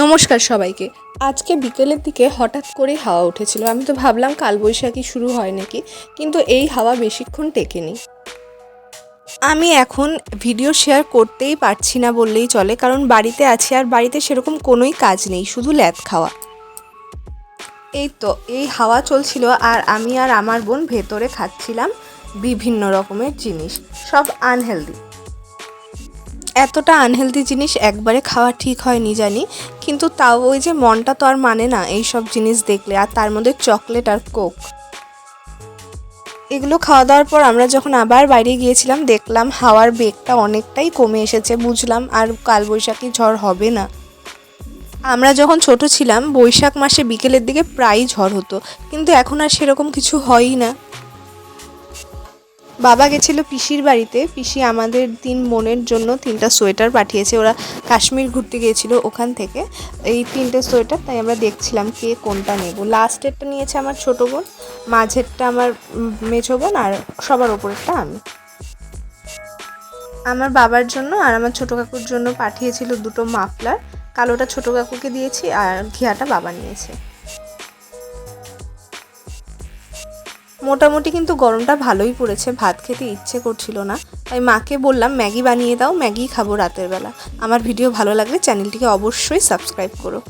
নমস্কার সবাইকে। আজকে বিকেলের দিকে হঠাৎ করেই হাওয়া উঠেছিল। আমি তো ভাবলাম কালবৈশাখী শুরু হয় নাকি, কিন্তু এই হাওয়া বেশিক্ষণ টেকেনি। আমি এখন ভিডিও শেয়ার করতেই পারছি না বললেই চলে, কারণ বাড়িতে আছি আর বাড়িতে সেরকম কোনোই কাজ নেই, শুধু ল্যাদ খাওয়া। এই তো, এই হাওয়া চলছিল আর আমি আর আমার বোন ভেতরে খাচ্ছিলাম বিভিন্ন রকমের জিনিস, সব আনহেলদি এতটা আনহেলদি জিনিস একবারে খাওয়া ঠিক হয়নি জানি, কিন্তু তাও ওই যে মনটা তো আর মানে না এই সব জিনিস দেখলে, আর তার মধ্যে চকলেট আর কোক এগুলো খাওয়া দাওয়ার পর আমরা যখন আবার বাইরে গিয়েছিলাম, দেখলাম হাওয়ার বেগটা অনেকটাই কমে এসেছে, বুঝলাম আর কালবৈশাখী ঝড় হবে না। আমরা যখন ছোট ছিলাম, বৈশাখ মাসে বিকেলের দিকে প্রায়ই ঝড় হতো, কিন্তু এখন আর সেরকম কিছু হয়ই না। বাবা গেছিল পিসির বাড়িতে। পিসি আমাদের তিন বোনের জন্য তিনটা সোয়েটার পাঠিয়েছে। ওরা কাশ্মীর ঘুরতে গিয়েছিল ওখান থেকে। এই তিনটে সোয়েটার তাই আমরা দেখছিলাম কে কোনটা নেব। লাস্টেরটা নিয়েছে আমার ছোটো বোন, মাঝেরটা আমার মেঝো বোন আর সবার ওপরেরটা আমি। আমার বাবার জন্য আর আমার ছোটো কাকুর জন্য পাঠিয়েছিল দুটো মাফলার। কালোটা ছোটো কাকুকে দিয়েছি আর ঘিয়াটা বাবা নিয়েছে। মোটামুটি কিন্তু গরমটা ভালোই পড়েছে, ভাত খেতে ইচ্ছে করছিল না। তাই মাকে বললাম, ম্যাগি বানিয়ে দাও ম্যাগি খাব রাতের বেলা। আমার ভিডিও ভালো লাগলে চ্যানেলটিকে অবশ্যই সাবস্ক্রাইব করো।